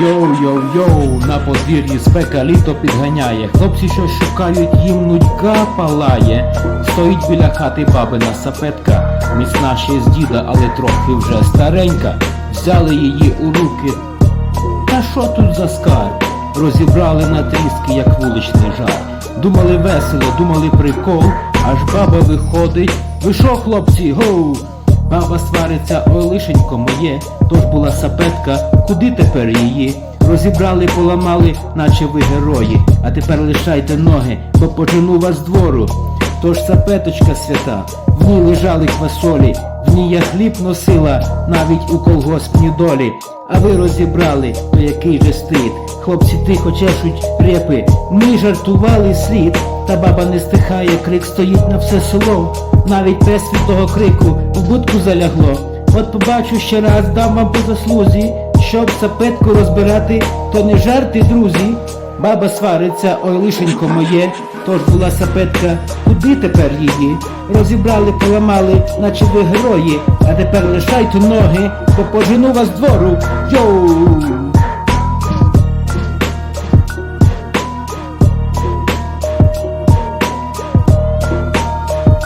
Йоу-йо-йо, на подвір'ї спека літо підганяє. Хлопці, що шукають, їм нудька палає. Стоїть біля хати бабина сапетка. Міцна ще з діда, але трохи вже старенька. Взяли її у руки. Та що тут за скарб? Розібрали на тріски, як вуличний жар. Думали весело, думали прикол аж баба виходить. Ви шо, хлопці, гоу? Баба свариться, ой лишенько моє, тож була сапетка, куди тепер її? Розібрали, поламали, наче ви герої, а тепер лишайте ноги, бо пожену вас з двору. Тож сапеточка свята, в ній лежали квасолі, в ній я хліб носила, навіть у колгоспні долі. А ви розібрали, то який же стид. Хлопці тихо чешуть репи, ми жартували слід, та баба не стихає, крик стоїть на все село. Навіть від того крику в будку залягло. От побачу ще раз, дам вам по заслузі, щоб сапетку розбирати, то не жарти, друзі. Баба свариться, ой лишенько моє, тож була сапетка, куди тепер її? Розібрали, поламали, наче ви герої, а тепер лишайте ноги, бо пожену вас двору. Йоу,